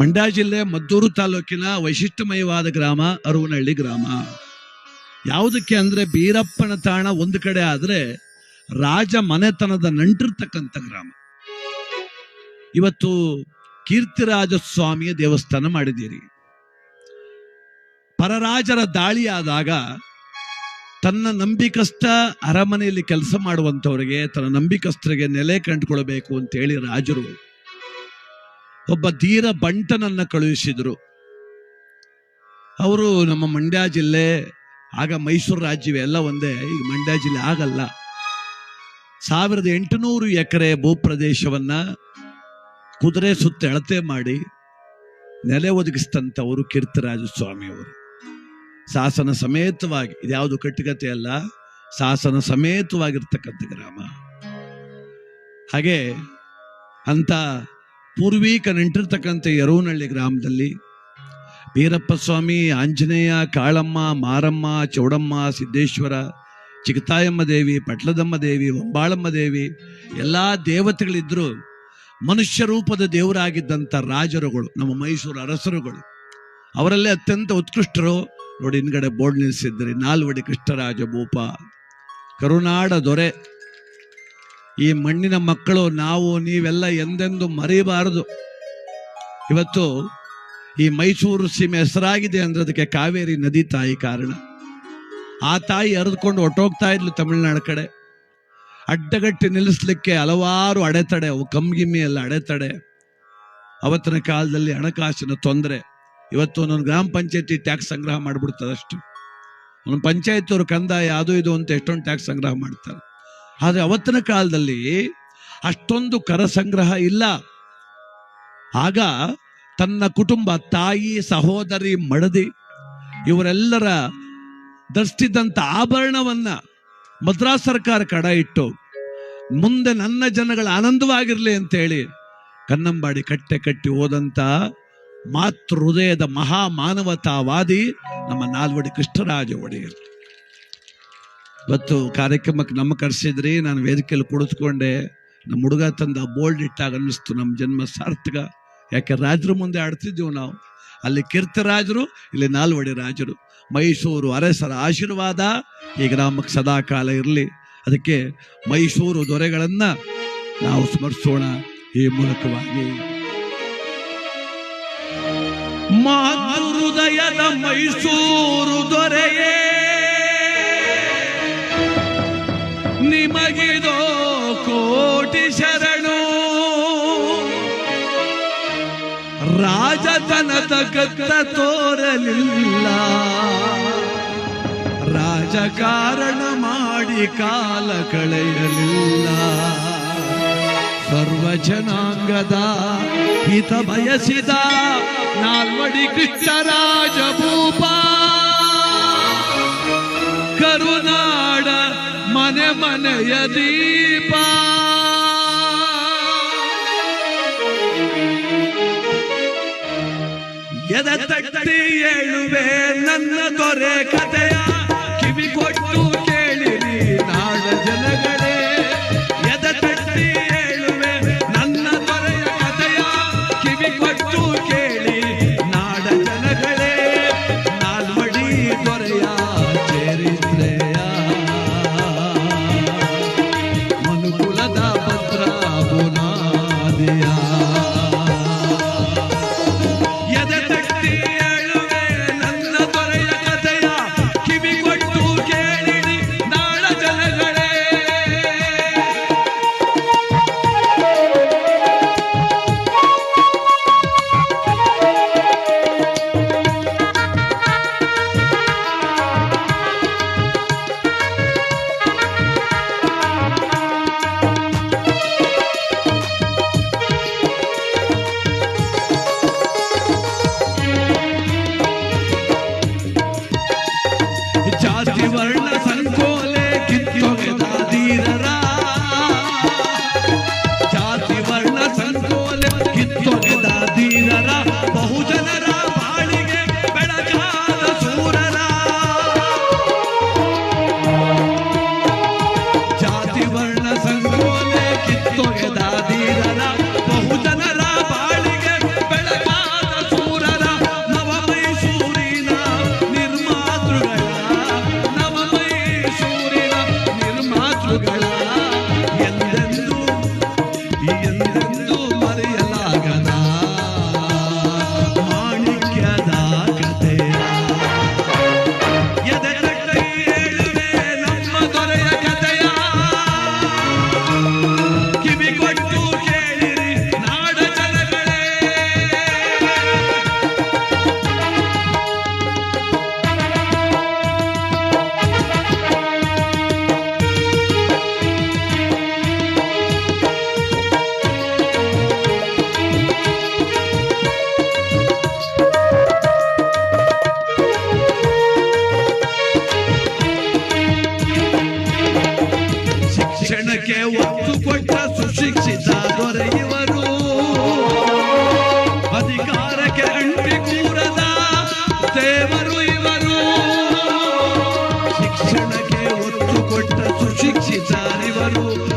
ಮಂಡ್ಯ ಜಿಲ್ಲೆ ಮದ್ದೂರು ತಾಲೂಕಿನ ವೈಶಿಷ್ಟ್ಯಮಯವಾದ ಗ್ರಾಮ ಅರುವನಹಳ್ಳಿ ಗ್ರಾಮ. ಯಾವುದಕ್ಕೆ ಅಂದ್ರೆ ಬೀರಪ್ಪನ ತಾಣ ಒಂದು ಕಡೆ ಆದ್ರೆ ರಾಜ ಮನೆತನದ ನಂಟಿರ್ತಕ್ಕಂಥ ಗ್ರಾಮ. ಇವತ್ತು ಕೀರ್ತಿರಾಜ ಸ್ವಾಮಿಯ ದೇವಸ್ಥಾನ ಮಾಡಿದ್ದೀರಿ. ಪರರಾಜರ ದಾಳಿಯಾದಾಗ ತನ್ನ ನಂಬಿಕಸ್ಥ ಅರಮನೆಯಲ್ಲಿ ಕೆಲಸ ಮಾಡುವಂಥವರಿಗೆ, ತನ್ನ ನಂಬಿಕಸ್ಥರಿಗೆ ನೆಲೆ ಕಂಡುಕೊಳ್ಬೇಕು ಅಂತ ಹೇಳಿ ರಾಜರು ಒಬ್ಬ ಧೀರ ಬಂಟನನ್ನ ಕಳುಹಿಸಿದ್ರು. ಅವರು ನಮ್ಮ ಮಂಡ್ಯ ಜಿಲ್ಲೆ, ಆಗ ಮೈಸೂರು ರಾಜ್ಯವೇ ಎಲ್ಲ ಒಂದೇ, ಈಗ ಮಂಡ್ಯ ಜಿಲ್ಲೆ ಆಗಲ್ಲ. ಸಾವಿರದ ಎಂಟುನೂರು ಎಕರೆ ಭೂಪ್ರದೇಶವನ್ನ ಕುದುರೆ ಸುತ್ತ ಅಳತೆ ಮಾಡಿ ನೆಲೆ ಒದಗಿಸಿದಂಥವರು ಕೀರ್ತಿರಾಜ ಸ್ವಾಮಿಯವರು ಶಾಸನ ಸಮೇತವಾಗಿ ಇದ್ಯಾವುದು ಕಟ್ಟುಕತೆ ಅಲ್ಲ, ಶಾಸನ ಸಮೇತವಾಗಿರ್ತಕ್ಕಂಥ ಗ್ರಾಮ. ಹಾಗೆ ಅಂತ ಪೂರ್ವೀಕ ನೆಂಟಿರ್ತಕ್ಕಂಥ ಯರೋನಹಳ್ಳಿ ಗ್ರಾಮದಲ್ಲಿ ಬೀರಪ್ಪ ಸ್ವಾಮಿ, ಆಂಜನೇಯ, ಕಾಳಮ್ಮ, ಮಾರಮ್ಮ, ಚೌಡಮ್ಮ, ಸಿದ್ದೇಶ್ವರ ಚಿಗತಾಯಮ್ಮ ದೇವಿ, ಪಟ್ಲದಮ್ಮ ದೇವಿ ಒಂಬಾಳಮ್ಮ ದೇವಿ, ಎಲ್ಲ ದೇವತೆಗಳಿದ್ರು ಮನುಷ್ಯ ರೂಪದ ದೇವರಾಗಿದ್ದಂಥ ರಾಜರುಗಳು, ನಮ್ಮ ಮೈಸೂರು ಅರಸರುಗಳು. ಅವರಲ್ಲೇ ಅತ್ಯಂತ ಉತ್ಕೃಷ್ಟರು. ನೋಡಿ, ಹಿಂದ್ಗಡೆ ಬೋರ್ಡ್ ನಿಲ್ಲಿಸಿದ್ರಿ ನಾಲ್ವಡಿ ಕೃಷ್ಣರಾಜ ಭೂಪ. ಕರುನಾಡ ದೊರೆ. ಈ ಮಣ್ಣಿನ ಮಕ್ಕಳು, ನಾವು, ನೀವೆಲ್ಲ ಎಂದೆಂದು ಮರೆಯಬಾರದು. ಇವತ್ತು ಈ ಮೈಸೂರು ಸೀಮೆ ಹೆಸರಾಗಿದೆ ಅಂದ್ರದಕ್ಕೆ ಕಾವೇರಿ ನದಿ ತಾಯಿ ಕಾರಣ. ಆ ತಾಯಿ ಹರಿದುಕೊಂಡು ಹೊಟ್ಟೋಗ್ತಾ ಇದ್ಲು ತಮಿಳುನಾಡು ಕಡೆ. ಅಡ್ಡಗಟ್ಟಿ ನಿಲ್ಲಿಸ್ಲಿಕ್ಕೆ ಹಲವಾರು ಅಡೆತಡೆ ಅವು ಕಮ್ಗಿಮ್ಮಿ ಎಲ್ಲ ಅಡೆತಡೆ. ಅವತ್ತಿನ ಕಾಲದಲ್ಲಿ ಹಣಕಾಸಿನ ತೊಂದರೆ. ಇವತ್ತು ಒಂದೊಂದು ಗ್ರಾಮ ಪಂಚಾಯತಿ ಟ್ಯಾಕ್ಸ್ ಸಂಗ್ರಹ ಮಾಡಿಬಿಡ್ತದಷ್ಟು. ಒಂದು ಪಂಚಾಯತ್ ಅವ್ರ ಕಂದಾಯ ಅದು ಇದು ಅಂತ ಎಷ್ಟೊಂದು ಟ್ಯಾಕ್ಸ್ ಸಂಗ್ರಹ ಮಾಡ್ತಾರೆ. ಆದರೆ ಅವತ್ತಿನ ಕಾಲದಲ್ಲಿ ಅಷ್ಟೊಂದು ಕರ ಸಂಗ್ರಹ ಇಲ್ಲ. ಆಗ ತನ್ನ ಕುಟುಂಬ, ತಾಯಿ, ಸಹೋದರಿ, ಮಡದಿ ಇವರೆಲ್ಲರ ಧರಿಸ್ತಿದ್ದಂಥ ಆಭರಣವನ್ನ ಮದ್ರಾಸ್ ಸರ್ಕಾರ ಕಡ ಇಟ್ಟು, ಮುಂದೆ ನನ್ನ ಜನಗಳ ಆನಂದವಾಗಿರಲಿ ಅಂತೇಳಿ ಕನ್ನಂಬಾಡಿ ಕಟ್ಟೆ ಕಟ್ಟಿ ಹೋದಂಥ ಮಾತೃ ಹೃದಯದ ಮಹಾ ಮಾನವತಾವಾದಿ ನಮ್ಮ ನಾಲ್ವಡಿ ಕೃಷ್ಣರಾಜ ಒಡೆಯರ್. ಇವತ್ತು ಕಾರ್ಯಕ್ರಮಕ್ಕೆ ನಮ್ಮ ಕರೆಸಿದ್ರಿ, ನಾನು ವೇದಿಕೆಯಲ್ಲಿ ಕುಳಿತುಕೊಂಡೆ. ನಮ್ಮ ಹುಡುಗ ತಂದ ಬೋಲ್ಡ್ ಇಟ್ಟಾಗ ಅನ್ನಿಸ್ತು ನಮ್ಮ ಜನ್ಮ ಸಾರ್ಥಕ. ಯಾಕೆ ರಾಜರು ಮುಂದೆ ಆಡ್ತಿದ್ದೆವು ನಾವು. ಅಲ್ಲಿ ಕೀರ್ತಿರಾಜರು ಇಲ್ಲಿ ನಾಲ್ವಡಿ ರಾಜರು. ಮೈಸೂರು ಅರಸರ ಆಶೀರ್ವಾದ ಈ ಗ್ರಾಮಕ್ಕೆ ಸದಾ ಕಾಲ ಇರಲಿ. ಅದಕ್ಕೆ ಮೈಸೂರು ದೊರೆಗಳನ್ನು ನಾವು ಸ್ಮರಿಸೋಣ ಈ ಮೂಲಕವಾಗಿ. ಮಾತೃ ಹೃದಯದ ಮೈಸೂರು ದೊರೆಯೇ ಗತ್ತ ತೋರಲಿಲ್ಲ. ರಾಜಕಾರಣ ಮಾಡಿ ಕಾಲ ಕಳೆಯಲಿಲ್ಲ. ಸರ್ವ ಜನಾಂಗದ ಹಿತ ಬಯಸಿದ ನಾಲ್ವಡಿ ಕೃಷ್ಣರಾಜ ಭೂಪ ಕರುನಾಡ ಮನೆ ಮನೆಯ ದೀಪ. ಎದ ತಟ್ಟಿ ಹೇಳುವೆ ನನ್ನ ದೊರೆ ಕಥೆಯ ಕಿವಿ ಕೊಟ್ಟು ಕೇಳಿರಿ ನಾಡ ಜನಗಳೇ. Thank you. ಸುಶಿಕ್ಷಿತರಿವರು